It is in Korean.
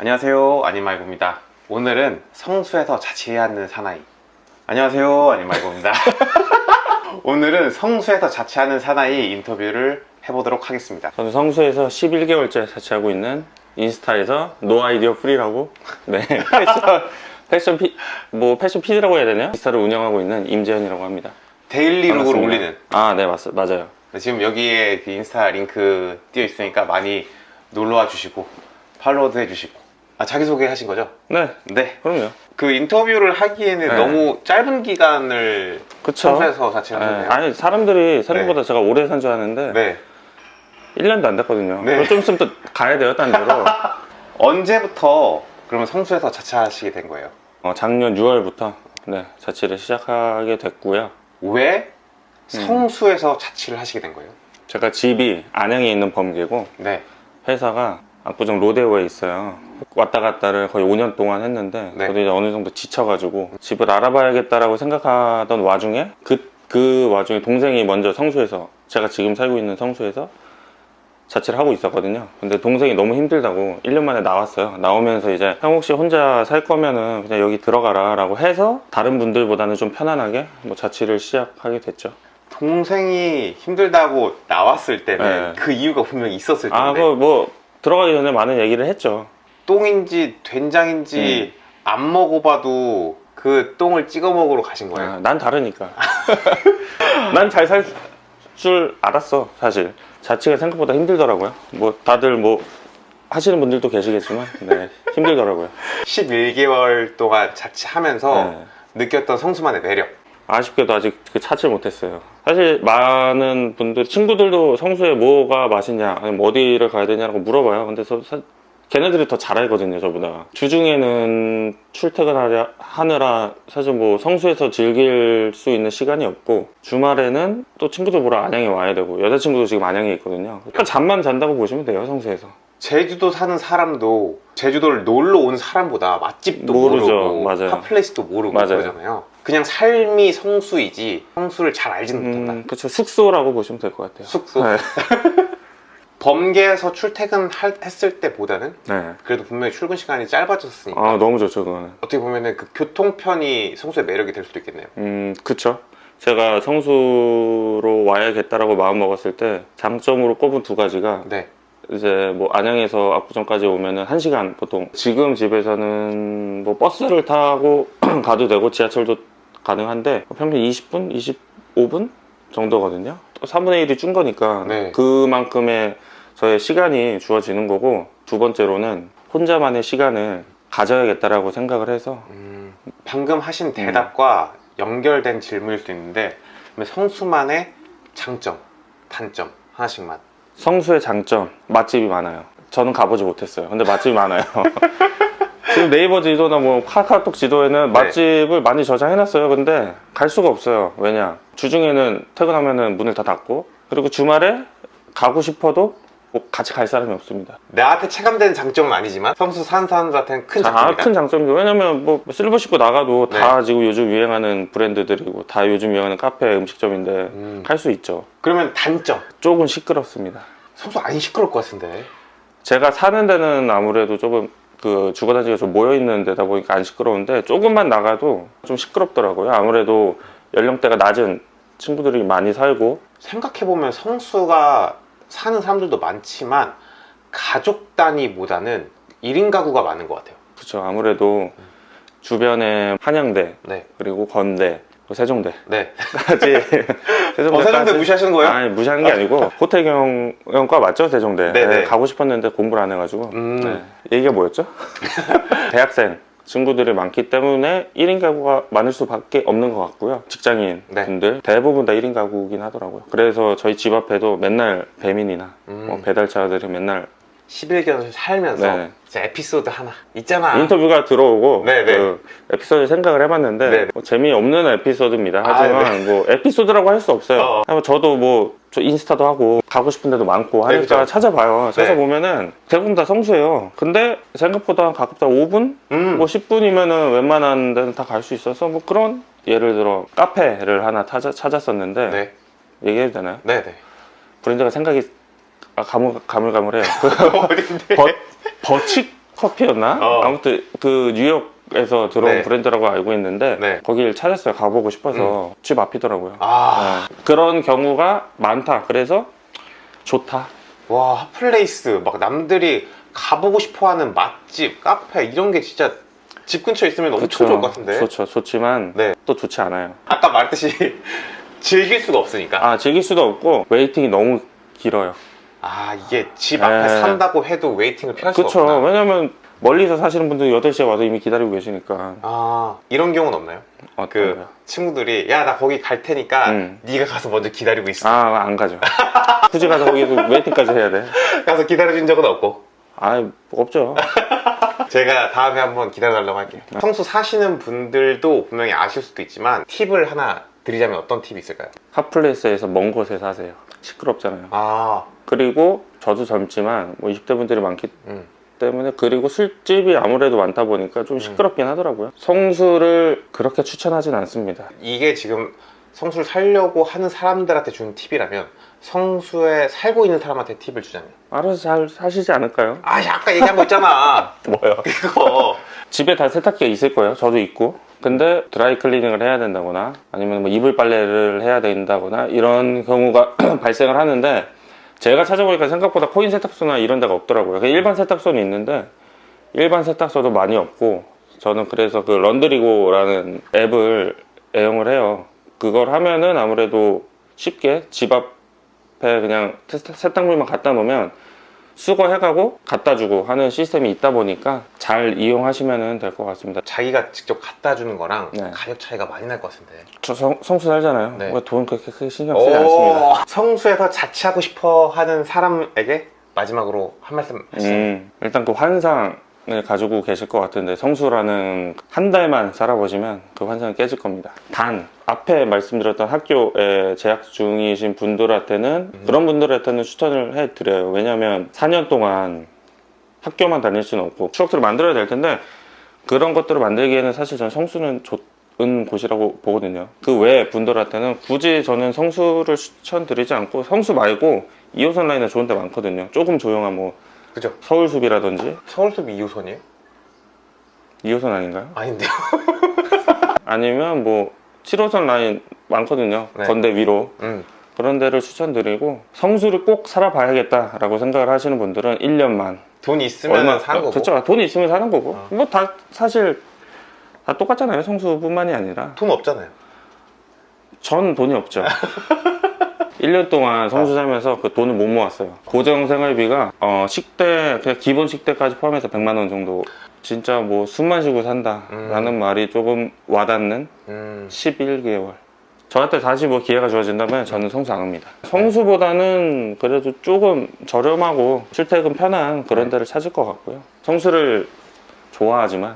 안녕하세요 아니말고입니다 오늘은 성수에서 자취해야 하는 사나이 안녕하세요 아니말고입니다 오늘은 성수에서 자취하는 사나이 인터뷰를 해보도록 하겠습니다 저는 성수에서 11개월째 자취하고 있는 인스타에서 노 아이디어 프리라고 네 패션 패션 피, 뭐 패션 피드라고 해야 되나요? 인스타를 운영하고 있는 임재현이라고 합니다. 데일리 룩을 반갑습니다. 올리는 아, 네, 맞, 맞아요. 지금 여기에 그 인스타 링크 띄어 있으니까 많이 놀러와 주시고 팔로우도 해주시고 아 자기소개 하신 거죠? 네, 네 그럼요. 그 인터뷰를 하기에는 네. 너무 짧은 기간을 그쵸. 성수에서 네, 자취하셨네요 아니, 사람들이 생각보다 제가 오래 산 줄 아는데 네 1년도 안 됐거든요. 네. 그럼 좀 있으면 또 가야 돼요, 딴 데로. 언제부터 그러면 성수에서 자취하시게 된 거예요? 어, 작년 6월부터 네, 자취를 시작하게 됐고요. 왜 음. 성수에서 자취를 하시게 된 거예요? 제가 집이 안양에 있는 범계고 네 회사가 압구정 로데오에 있어요. 왔다 갔다를 거의 5년 동안 했는데 네. 저도 이제 어느 정도 지쳐가지고 집을 알아봐야겠다라고 생각하던 와중에 그, 그 와중에 동생이 먼저 성수에서 제가 지금 살고 있는 성수에서 자취를 하고 있었거든요. 근데 동생이 너무 힘들다고 1년 만에 나왔어요. 나오면서 이제 형 혹시 혼자 살 거면은 그냥 여기 들어가라 라고 해서 다른 분들보다는 좀 편안하게 뭐 자취를 시작하게 됐죠. 동생이 힘들다고 나왔을 때는 네. 그 이유가 분명히 있었을 텐데 아, 그 뭐 들어가기 전에 많은 얘기를 했죠. 똥인지 된장인지 음. 안 먹어봐도 그 똥을 찍어 먹으러 가신 거예요 아, 난 다르니까. 난 잘 살 줄 알았어, 사실. 자취가 생각보다 힘들더라고요. 뭐, 다들 뭐, 하시는 분들도 계시겠지만, 네, 힘들더라고요. 11개월 동안 자취하면서 네. 느꼈던 성수만의 매력 아쉽게도 아직 그 찾지 못했어요. 사실 많은 분들, 친구들도 성수에 뭐가 맛있냐, 아니면 어디를 가야 되냐고 물어봐요. 근데 저, 사- 걔네들이 더 잘 알거든요, 저보다. 주중에는 출퇴근하느라 하느라 사실 뭐 성수에서 즐길 수 있는 시간이 없고, 주말에는 또 친구들 보러 안양에 와야 되고, 여자친구도 지금 안양에 있거든요. 그러니까 잠만 잔다고 보시면 돼요, 성수에서. 제주도 사는 사람도 제주도를 놀러 온 사람보다 맛집도 모르죠. 모르고. 핫플레이스도 모르고 맞아요. 그러잖아요 그냥 삶이 성수이지 성수를 잘 알지는 못한다 음, 그쵸. 숙소라고 보시면 될 것 같아요. 숙소 네. 범계에서 출퇴근했을 때보다는 네. 그래도 분명히 출근 시간이 짧아졌으니까 아, 너무 좋죠, 그거는. 어떻게 보면은 그 교통편이 성수의 매력이 될 수도 있겠네요 음, 그쵸. 제가 성수로 와야겠다라고 마음 먹었을 때 장점으로 꼽은 두 가지가 네 이제 뭐 안양에서 압구정까지 오면은 한시간 보통 지금 집에서는 뭐 버스를 타고 가도 되고 지하철도 가능한데 평균 20분, 25분 정도거든요. 또 3분의 1이 준 거니까 네. 그만큼의 저의 시간이 주어지는 거고 두 번째로는 혼자만의 시간을 가져야겠다라고 생각을 해서 음, 방금 하신 대답과 연결된 질문일 수 있는데 성수만의 장점, 단점 하나씩만 성수의 장점 맛집이 많아요. 저는 가보지 못했어요. 근데 맛집이 많아요. 지금 네이버 지도나 뭐 카카오톡 지도에는 네. 맛집을 많이 저장해놨어요. 근데 갈 수가 없어요. 왜냐? 주중에는 퇴근하면은 문을 다 닫고 그리고 주말에 가고 싶어도 뭐 같이 갈 사람이 없습니다. 나한테 체감되는 장점은 아니지만 성수 사는 사람들한테는 큰다 장점이다 큰 장점이죠. 왜냐면 뭐 실버 신고 나가도 다 네. 지금 요즘 유행하는 브랜드들이고 다 요즘 유행하는 카페 음식점인데 음, 갈 수 있죠. 그러면 단점 조금 시끄럽습니다. 성수 안 시끄러울 것 같은데 제가 사는 데는 아무래도 조금 그 주거단지가 좀 모여 있는 데다 보니까 안 시끄러운데 조금만 나가도 좀 시끄럽더라고요. 아무래도 연령대가 낮은 친구들이 많이 살고 생각해보면 성수가 사는 사람들도 많지만 가족 단위보다는 1인 가구가 많은 것 같아요 그렇죠. 아무래도 주변에 한양대 네, 그리고 건대 그리고 세종대까지 네. 세종대까지 어, 세종대 무시하시는 거예요? 아니 무시하는 게 아니고 호텔 경영과 맞죠 세종대 네네. 네, 가고 싶었는데 공부를 안 해가지고 음. 네. 얘기가 뭐였죠? 대학생 친구들이 많기 때문에 1인 가구가 많을 수밖에 없는 것 같고요 직장인 네. 분들 대부분 다 1인 가구긴 하더라고요 그래서 저희 집 앞에도 맨날 배민이나 음. 뭐 배달차들이 맨날 11개월 살면서 네. 이제 에피소드 하나 있잖아 인터뷰가 들어오고 네네. 그 에피소드 생각을 해봤는데 네네. 뭐 재미없는 에피소드입니다. 아, 하지만 뭐 에피소드라고 할 수 없어요. 어. 저도 뭐 저 인스타도 하고 가고 싶은 데도 많고 네, 하니까 그죠. 찾아봐요. 네. 찾아보면은 대부분 다 성수예요. 근데 생각보다 가깝다 5분? 음. 뭐 10분이면은 웬만한 데는 다 갈 수 있어서 뭐 그런 예를 들어 카페를 하나 찾아, 찾았었는데 네. 얘기해도 되나요? 네, 네. 브랜드가 생각이 아, 가물, 가물가물해요. 어딘데? 버, 버칙 커피였나? 어. 아무튼 그 뉴욕에서 들어온 네. 브랜드라고 알고 있는데 네. 거길 찾았어요. 가보고 싶어서 집 앞이더라고요. 아, 네. 그런 경우가 많다. 그래서 좋다. 와, 핫플레이스. 막 남들이 가보고 싶어 하는 맛집, 카페, 이런 게 진짜 집 근처에 있으면 엄청 그쵸. 좋을 것 같은데. 좋죠. 좋지만 네. 또 좋지 않아요. 아까 말했듯이 즐길 수가 없으니까. 아 즐길 수도 없고 웨이팅이 너무 길어요. 아, 이게 집 앞에 네. 산다고 해도 웨이팅을 피할 수가 그렇죠. 없구나. 왜냐면 멀리서 사시는 분들 8시에 와서 이미 기다리고 계시니까. 아, 이런 경우는 없나요? 어떤 그 거요? 친구들이 야, 나 거기 갈 테니까 음. 네가 가서 먼저 기다리고 있어. 아, 안 가죠. 굳이 가서 거기서 웨이팅까지 해야 돼. 가서 기다려준 적은 없고. 아, 없죠. 제가 다음에 한번 기다려달라고 할게요. 성수 사시는 분들도 분명히 아실 수도 있지만 팁을 하나 드리자면 어떤 팁이 있을까요? 핫플레이스에서 먼 곳에 사세요. 시끄럽잖아요. 아, 그리고 저도 젊지만 뭐 20대 분들이 많기 음. 때문에 그리고 술집이 아무래도 많다 보니까 좀 시끄럽긴 하더라고요. 성수를 그렇게 추천하진 않습니다. 이게 지금 성수를 살려고 하는 사람들한테 주는 팁이라면 성수에 살고 있는 사람한테 팁을 주자면 알아서 잘 사시지 않을까요? 아 아까 얘기한 거 있잖아 뭐요? 그거 집에 다 세탁기가 있을 거예요. 저도 있고. 근데 드라이 클리닝을 해야 된다거나 아니면 뭐 이불 빨래를 해야 된다거나 이런 경우가 발생을 하는데 제가 찾아보니까 생각보다 코인 세탁소나 이런 데가 없더라고요. 일반 세탁소는 있는데 일반 세탁소도 많이 없고 저는 그래서 그 런드리고라는 앱을 애용을 해요. 그걸 하면은 아무래도 쉽게 집 앞에 그냥 세탁- 세탁물만 갖다 놓으면 수거해가고 갖다 주고 하는 시스템이 있다 보니까 잘 이용하시면 될 것 같습니다. 자기가 직접 갖다 주는 거랑 네. 가격 차이가 많이 날 것 같은데 저 성, 성수 살잖아요. 네. 뭐돈 그렇게 크게 신경 쓰지 않습니다. 성수에서 자취하고 싶어 하는 사람에게 마지막으로 한 말씀 하시죠 음, 일단 그 환상을 가지고 계실 것 같은데 성수라는 한 달만 살아보시면 그 환상은 깨질 겁니다. 단 앞에 말씀드렸던 학교에 재학 중이신 분들한테는 그런 분들한테는 추천을 해드려요. 왜냐하면 4년 동안 학교만 다닐 수는 없고 추억들을 만들어야 될 텐데 그런 것들을 만들기에는 사실 저는 성수는 좋은 곳이라고 보거든요. 그 외 분들한테는 굳이 저는 성수를 추천드리지 않고 성수 말고 2호선 라인에 좋은 데 많거든요. 조금 조용한 뭐 그죠? 서울숲이라든지 서울숲 2호선이에요? 2호선 아닌가요? 아닌데요 아니면 뭐 7호선 라인 많거든요. 네. 건대 위로 음. 그런 데를 추천드리고 성수를 꼭 살아봐야겠다라고 생각을 하시는 분들은 1년만 돈 있으면 사는 거고 그렇죠. 돈이 있으면 사는 거고 어. 뭐 다 사실 다 똑같잖아요. 성수뿐만이 아니라 돈 없잖아요 전 돈이 없죠. 1년 동안 성수 살면서 그 돈을 못 모았어요. 고정 생활비가 어, 식대 그냥 기본 식대까지 포함해서 100만 원 정도. 진짜 뭐 숨만 쉬고 산다 라는 음. 말이 조금 와닿는 음. 11개월. 저한테 다시 뭐 기회가 주어진다면 저는 성수 안 옵니다. 성수보다는 그래도 조금 저렴하고 출퇴근 편한 그런 데를 찾을 것 같고요. 성수를 좋아하지만